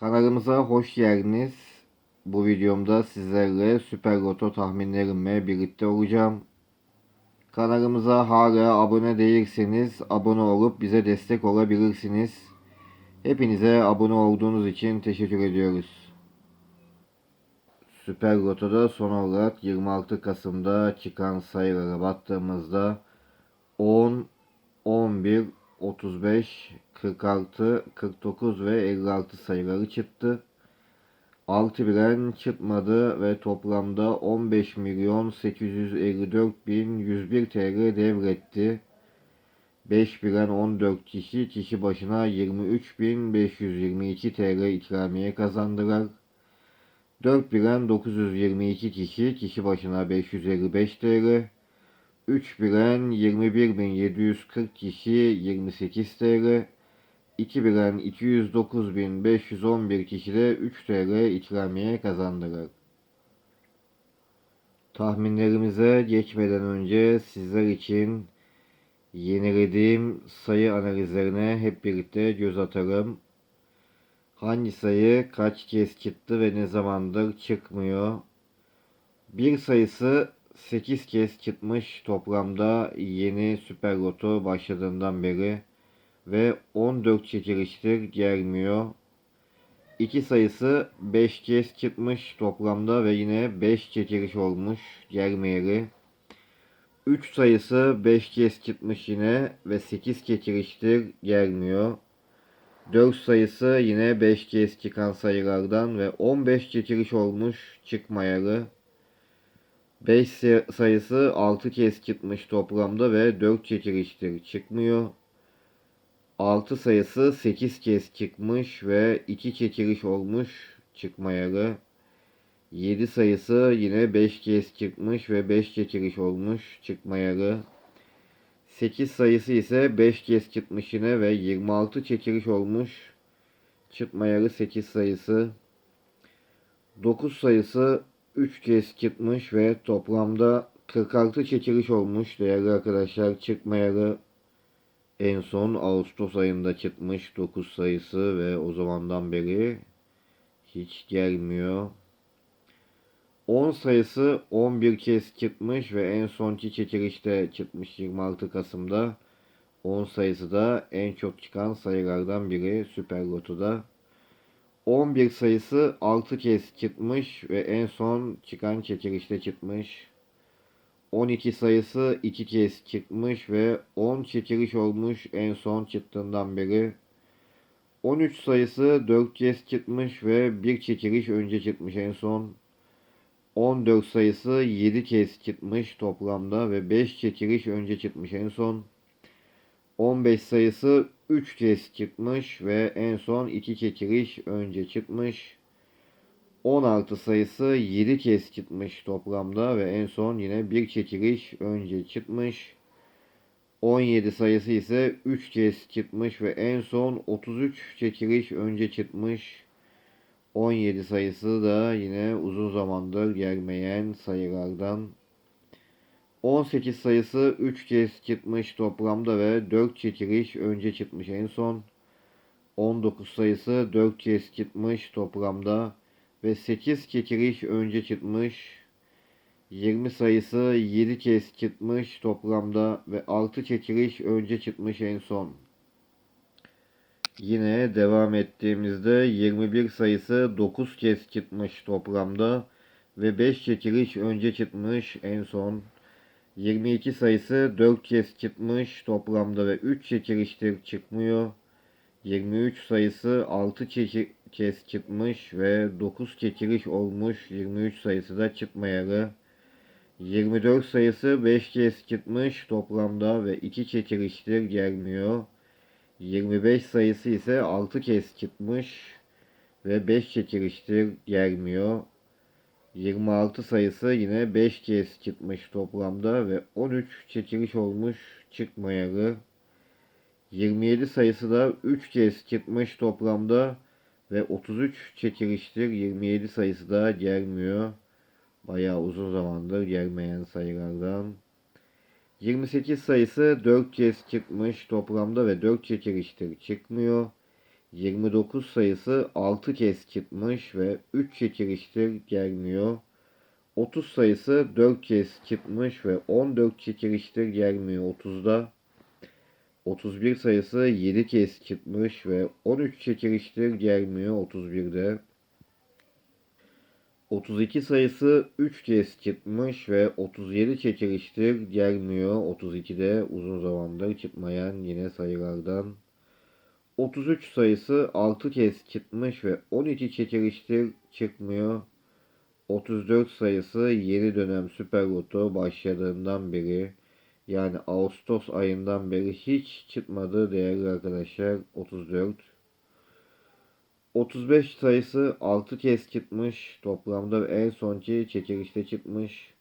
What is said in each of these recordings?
Kanalımıza hoş geldiniz. Bu videomda sizlerle Süper Loto tahminlerimle birlikte olacağım. Kanalımıza hala abone değilseniz abone olup bize destek olabilirsiniz. Hepinize abone olduğunuz için teşekkür ediyoruz. Süper Loto'da son olarak 26 Kasım'da çıkan sayılara baktığımızda 10, 11, 35, 46, 49 ve 56 sayıları çıktı. 6 bilen çıkmadı ve toplamda 15 milyon 854 bin 101 TL devretti. 5 bilen 14 kişi kişi başına 23 bin 522 TL ikramiye kazandılar. 4 bilen 922 kişi kişi başına 555 TL. 3 bilen 21.740 kişi 28 TL. 2 bilen 209.511 kişi de 3 TL ikramiye kazandılar. Tahminlerimize geçmeden önce sizler için yenilediğim sayı analizlerine hep birlikte göz atalım. Hangi sayı kaç kez çıktı ve ne zamandır çıkmıyor? Bir sayısı 8 kez çıkmış toplamda yeni Süper Loto başladığından beri ve 14 çekiliştir gelmiyor. 2 sayısı 5 kez çıkmış toplamda ve yine 5 çekiliş olmuş gelmeyeli. 3 sayısı 5 kez çıkmış yine ve 8 çekiliştir gelmiyor. 4 sayısı yine 5 kez çıkan sayılardan ve 15 çekiliş olmuş çıkmayalı. 5 sayısı 6 kez çıkmış toplamda ve 4 çekiliştir çıkmıyor. 6 sayısı 8 kez çıkmış ve 2 çekiliş olmuş çıkmayalı. 7 sayısı yine 5 kez çıkmış ve 5 çekiliş olmuş çıkmayalı. 8 sayısı ise 5 kez çıkmış yine ve 26 çekiliş olmuş çıkmayalı 8 sayısı. 9 sayısı 3 kez çıkmış ve toplamda 46 çekiliş olmuş değerli arkadaşlar çıkmayalı en son Ağustos ayında çıkmış 9 sayısı ve o zamandan beri hiç gelmiyor. 10 sayısı 11 kez çıkmış ve en sonki çekilişte çıkmış 26 Kasım'da. 10 sayısı da en çok çıkan sayılardan biri Süper Loto'da. 11 sayısı 6 kez çıkmış ve en son çıkan çekilişte çıkmış. 12 sayısı 2 kez çıkmış ve 10 çekiliş olmuş en son çıktığından beri. 13 sayısı 4 kez çıkmış ve 1 çekiliş önce çıkmış en son. 14 sayısı 7 kez çıkmış toplamda ve 5 çekiliş önce çıkmış en son. 15 sayısı 3 kez çıkmış ve en son 2 çekiliş önce çıkmış. 16 sayısı 7 kez çıkmış toplamda ve en son yine bir çekiliş önce çıkmış. 17 sayısı ise 3 kez çıkmış ve en son 33 çekiliş önce çıkmış. 17 sayısı da yine uzun zamandır gelmeyen sayılardan. 18 sayısı 3 kez çıkmış toplamda ve 4 çekiliş önce çıkmış en son. 19 sayısı 4 kez çıkmış toplamda ve 8 çekiliş önce çıkmış. 20 sayısı 7 kez çıkmış toplamda ve 6 çekiliş önce çıkmış en son. Yine devam ettiğimizde 21 sayısı 9 kez çıkmış toplamda ve 5 çekiliş önce çıkmış en son. 22 sayısı 4 kez çıkmış toplamda ve 3 çekiliştir çıkmıyor. 23 sayısı 6 çeki kez çıkmış ve 9 çekiliş olmuş 23 sayısı da çıkmayalı. 24 sayısı 5 kez çıkmış toplamda ve 2 çekiliştir gelmiyor. 25 sayısı ise 6 kez çıkmış ve 5 çekiliştir gelmiyor. 26 sayısı yine 5 kez çıkmış toplamda ve 13 çekiliş olmuş çıkmayalı. 27 sayısı da 3 kez çıkmış toplamda ve 33 çekiliştir. 27 sayısı da gelmiyor. Bayağı uzun zamandır gelmeyen sayılardan. 28 sayısı 4 kez çıkmış toplamda ve 4 çekiliştir çıkmıyor. 29 sayısı 6 kez çıkmış ve 3 çekiliştir gelmiyor. 30 sayısı 4 kez çıkmış ve 14 çekiliştir gelmiyor 30'da. 31 sayısı 7 kez çıkmış ve 13 çekiliştir gelmiyor 31'de. 32 sayısı 3 kez çıkmış ve 37 çekiliştir gelmiyor 32'de uzun zamandır çıkmayan yine sayılardan. 33 sayısı 6 kez çıkmış ve 12 çekiliştir çıkmıyor. 34 sayısı yeni dönem Süper Loto başladığından beri yani Ağustos ayından beri hiç çıkmadı değerli arkadaşlar 34. 35 sayısı 6 kez çıkmış. Toplamda en sonki çekilişte çıkmış.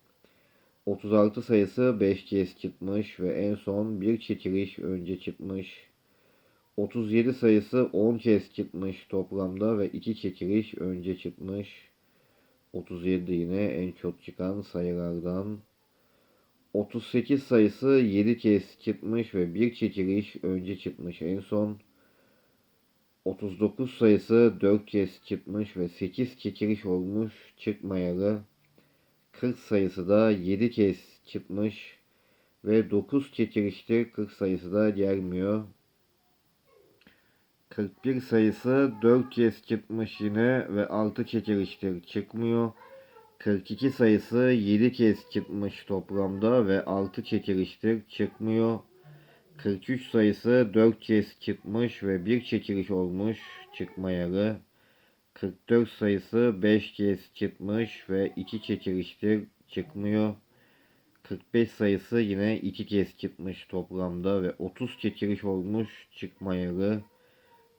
36 sayısı 5 kez çıkmış ve en son bir çekiliş önce çıkmış. 37 sayısı 10 kez çıkmış toplamda ve 2 çekiliş önce çıkmış. 37 yine en çok çıkan sayılardan. 38 sayısı 7 kez çıkmış ve bir çekiliş önce çıkmış en son. 39 sayısı 4 kez çıkmış ve 8 çekiliş olmuş çıkmayalı. 40 sayısı da 7 kez çıkmış ve 9 çekiliştir 40 sayısı da gelmiyor. 41 sayısı 4 kez çıkmış yine ve 6 çekiliştir çıkmıyor. 42 sayısı 7 kez çıkmış toplamda ve 6 çekiliştir çıkmıyor. 43 sayısı 4 kez çıkmış ve 1 çekiliş olmuş çıkmayalı. 44 sayısı 5 kez çıkmış ve 2 çekiliştir çıkmıyor. 45 sayısı yine 2 kez çıkmış toplamda ve 30 çekiliş olmuş çıkmayalı.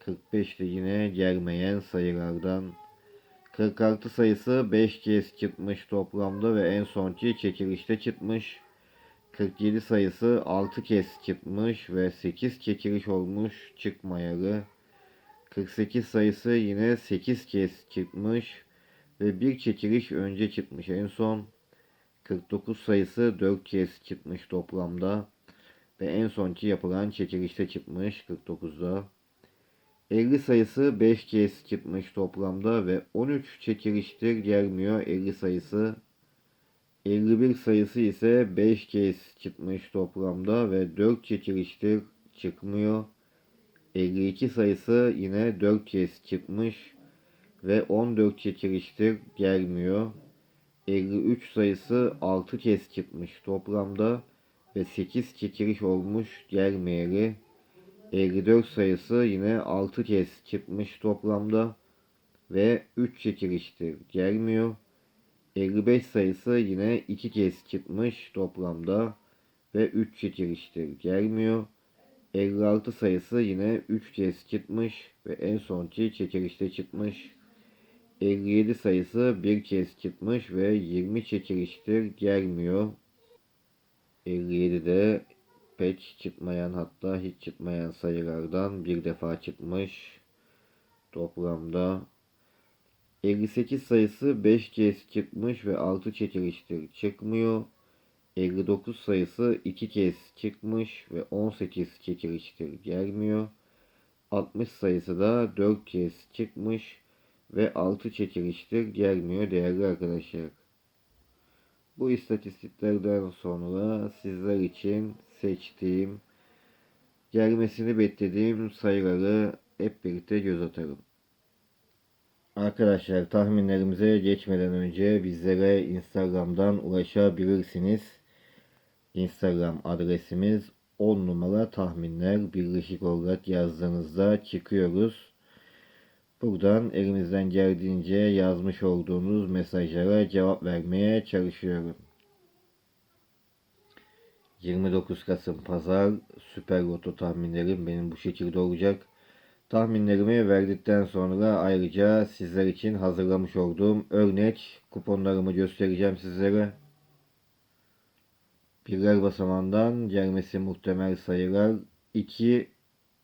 45 de yine gelmeyen sayılardan. 46 sayısı 5 kez çıkmış toplamda ve en sonki çekilişte çıkmış. 47 sayısı 6 kez çıkmış ve 8 çekiliş olmuş çıkmayalı. 48 sayısı yine 8 kez çıkmış ve bir çekiliş önce çıkmış en son. 49 sayısı 4 kez çıkmış toplamda ve en sonki yapılan çekilişte çıkmış 49'da. 50 sayısı 5 kez çıkmış toplamda ve 13 çekiliştir gelmiyor 50 sayısı. 51 sayısı ise 5 kez çıkmış toplamda ve 4 çekiliştir çıkmıyor. 52 sayısı yine 4 kez çıkmış ve 14 çekiliştir gelmiyor. 53 sayısı 6 kez çıkmış toplamda ve 8 çekiliş olmuş gelmeyeli. 54 sayısı yine 6 kez çıkmış toplamda ve 3 çekiliştir gelmiyor. 55 sayısı yine 2 kez çıkmış toplamda ve 3 çekiliştir gelmiyor. 56 sayısı yine 3 kez çıkmış ve en sonki çekilişte çıkmış. 57 sayısı 1 kez çıkmış ve 20 çekiliştir gelmiyor. 57'de pek çıkmayan hatta hiç çıkmayan sayılardan bir defa çıkmış. Toplamda 58 sayısı 5 kez çıkmış ve 6 çekiliştir çıkmıyor. 59 sayısı 2 kez çıkmış ve 18 çekiliştir gelmiyor. 60 sayısı da 4 kez çıkmış ve 6 çekiliştir gelmiyor değerli arkadaşlar. Bu istatistiklerden sonra sizler için seçtiğim, gelmesini beklediğim sayıları hep birlikte göz atalım. Arkadaşlar tahminlerimize geçmeden önce bizlere Instagram'dan ulaşabilirsiniz. Instagram adresimiz 10 numara tahminler birleşik olarak yazdığınızda çıkıyoruz. Buradan elimizden geldiğince yazmış olduğunuz mesajlara cevap vermeye çalışıyorum. 29 Kasım Pazar Süper Loto tahminlerim benim bu şekilde olacak. Tahminlerimi verdikten sonra ayrıca sizler için hazırlamış olduğum örnek kuponlarımı göstereceğim sizlere. Birler basamağından gelmesi muhtemel sayılar 2,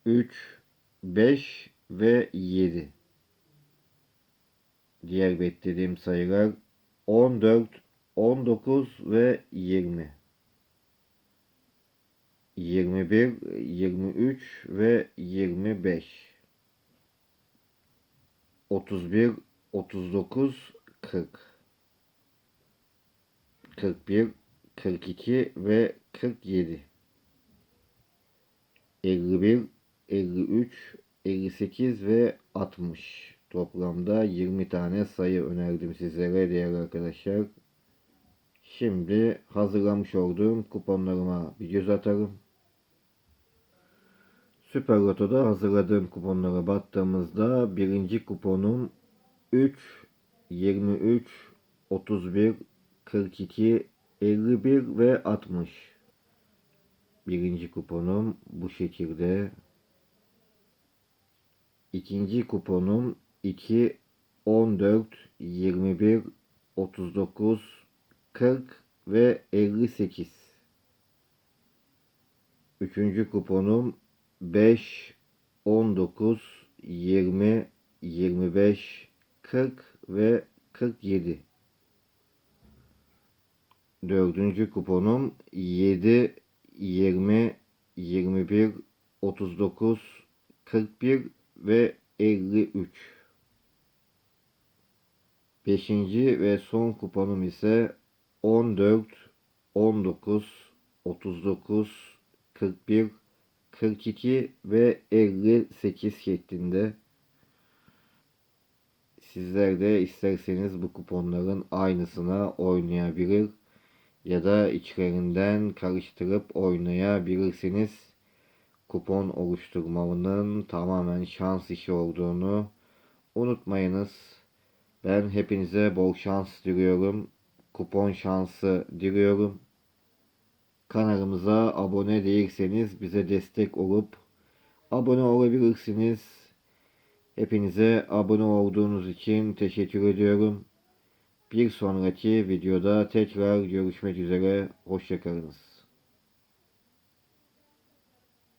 3, 5 ve 7. Diğer beklediğim sayılar 14, 19 ve 20. 21, 23 ve 25. 31, 39, 40. 41, 42 ve 47. 51, 53, 58 ve 60. Toplamda 20 tane sayı önerdim sizlere değerli arkadaşlar. Şimdi hazırlamış olduğum kuponlarıma bir göz atalım. Süper Loto'da hazırladığım kuponlara baktığımızda birinci kuponum 3, 23, 31, 42, 51 ve 60. Birinci kuponum bu şekilde. İkinci kuponum 2, 14, 21, 39, 40 ve 58. Üçüncü kuponum 5, 19, 20, 25, 40 ve 47. Dördüncü kuponum 7, 20, 21, 39, 41 ve 53. Beşinci ve son kuponum ise 14, 19, 39, 41, 42 ve 58 şeklinde. Sizler de isterseniz bu kuponların aynısına oynayabilir ya da içlerinden karıştırıp oynayabilirsiniz. Kupon oluşturmanın tamamen şans işi olduğunu unutmayınız. Ben hepinize bol şans diliyorum. Kupon şansı diliyorum. Kanalımıza abone değilseniz bize destek olup abone olabilirsiniz. Hepinize abone olduğunuz için teşekkür ediyorum. Bir sonraki videoda tekrar görüşmek üzere. Hoşçakalınız.